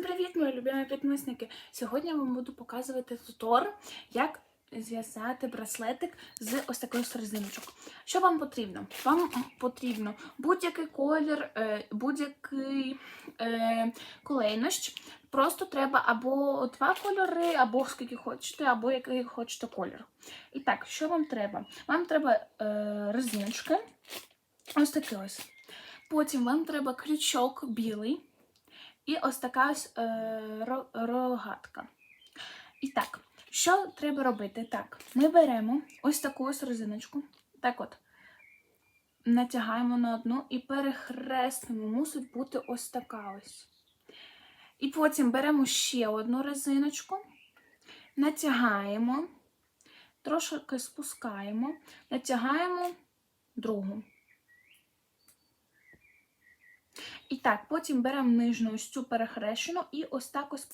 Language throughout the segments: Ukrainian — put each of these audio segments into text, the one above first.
Всім привіт, мої любимі підписники! Сьогодні я вам буду показувати тутор, як зв'язати браслетик з ось такою з резиночок. Що вам потрібно? Вам потрібно будь-який колір, е, будь-який е, колейнощ. Просто треба або два кольори, або скільки хочете, або який хочете колір. І так, що вам треба? Вам треба е, резиночки, ось такі ось. Потім вам треба крючок білий. І ось така ось е, ро- рогатка. І так, що треба робити? Так, ми беремо ось таку ось резиночку. Так от, натягаємо на одну і перехрестимо. Мусить бути ось така ось. І потім беремо ще одну резиночку, натягаємо, трошки спускаємо, натягаємо другу. І так, потім беремо нижню ось цю перехрещену і ось так ось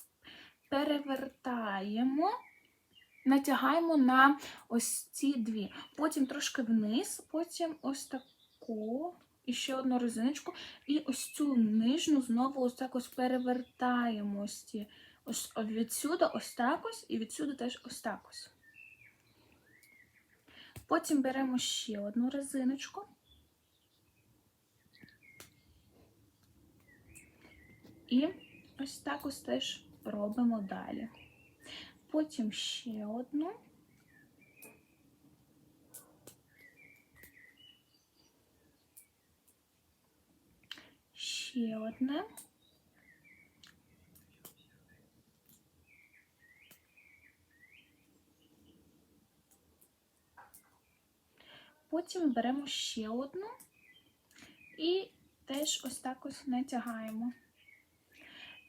перевертаємо, натягаємо на ось ці дві. Потім трошки вниз, потім ось таку, і ще одну резиночку. І ось цю нижню знову ось так ось перевертаємо ось ці. Ось відсюди ось так ось, і відсюди теж ось так ось. Потім беремо ще одну резиночку. І ось так ось теж робимо далі. Потім ще одну. Ще одне. Потім беремо ще одну і теж ось так ось натягаємо.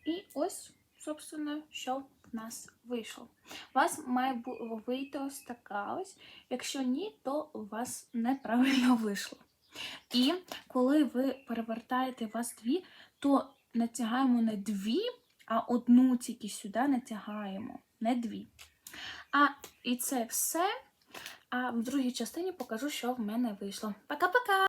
І ось, собственно, що в нас вийшло. У вас має вийти ось така ось. Якщо ні, то у вас неправильно вийшло. І коли ви перевертаєте вас дві, то натягаємо не дві, а одну тільки сюди натягаємо, не дві. А і це все. А в другій частині покажу, що в мене вийшло. Пока-пока!